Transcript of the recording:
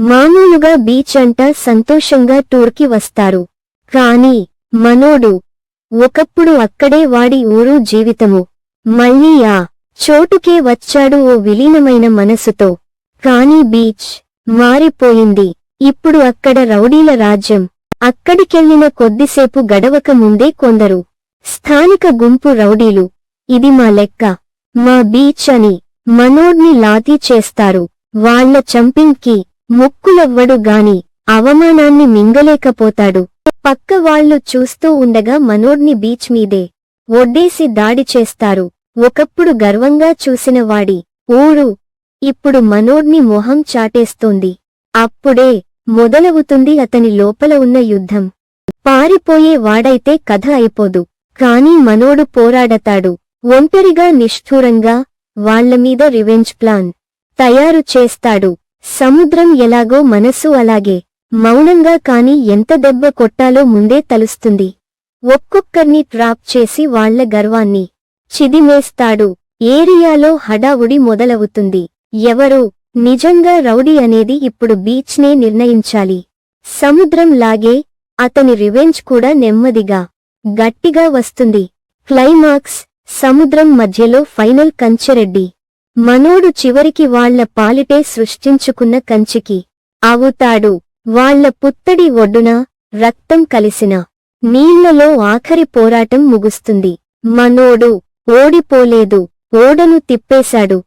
మామూలుగా బీచ్ అంట సంతోషంగా టూర్కి వస్తారు. కాని మనోడు ఒకప్పుడు అక్కడే వాడి ఊరు జీవితము. మళ్ళీ ఆ చోటుకే వచ్చాడు ఓ విలీనమైన మనసుతో. కాని బీచ్ మారిపోయింది. ఇప్పుడు అక్కడ రౌడీల రాజ్యం. అక్కడికెళ్ళిన కొద్దిసేపు గడవక ముందే కొందరు స్థానిక గుంపు రౌడీలు ఇది మా లెక్క. మా బీచ్ అని మనోడ్ని లాతీ చేస్తారు. వాళ్ళ చంపింగ్కి ముక్కులవ్వడు గాని అవమానాన్ని మింగలేకపోతాడు. పక్క వాళ్ళు చూస్తూ ఉండగా మనోడ్ని బీచ్ మీదే ఒడ్డేసి దాడి చేస్తారు. ఒకప్పుడు గర్వంగా చూసిన వాడి ఊరు ఇప్పుడు మనోడ్ని మొహం చాటేస్తోంది. అప్పుడే మొదలవుతుంది అతని లోపల ఉన్న యుద్ధం. పారిపోయే వాడైతే కథ అయిపోదు. కాని మనోడు పోరాడతాడు. ఒంటరిగా నిష్ఠూరంగా వాళ్ళమీద రివెంజ్ ప్లాన్ తయారు చేస్తాడు. సముద్రం ఎలాగో మనసు అలాగే మౌనంగా కాని ఎంత దెబ్బ కొట్టాలో ముందే తలుస్తుంది. ఒక్కొక్కర్ని ట్రాప్ చేసి వాళ్ళ గర్వాన్ని చిదిమేస్తాడు. ఏరియాలో హడావుడి మొదలవుతుంది. ఎవరు? నిజంగా రౌడీ అనేది ఇప్పుడు బీచ్నే నిర్ణయించాలి. సముద్రం లాగే అతని రివెంజ్ కూడా నెమ్మదిగా గట్టిగా వస్తుంది. క్లైమాక్స్ సముద్రం మధ్యలో ఫైనల్ కంచెరెడ్డి. మనోడు చివరికి వాళ్ళ పాలిటే సృష్టించుకున్న కంచికి. అవుతాడు వాళ్ళ పుత్తడి ఒడ్డున రక్తం కలిసిన నీళ్ళలో ఆఖరి పోరాటం ముగుస్తుంది. మనోడు ఓడిపోలేదు. ఓడను తిప్పేశాడు.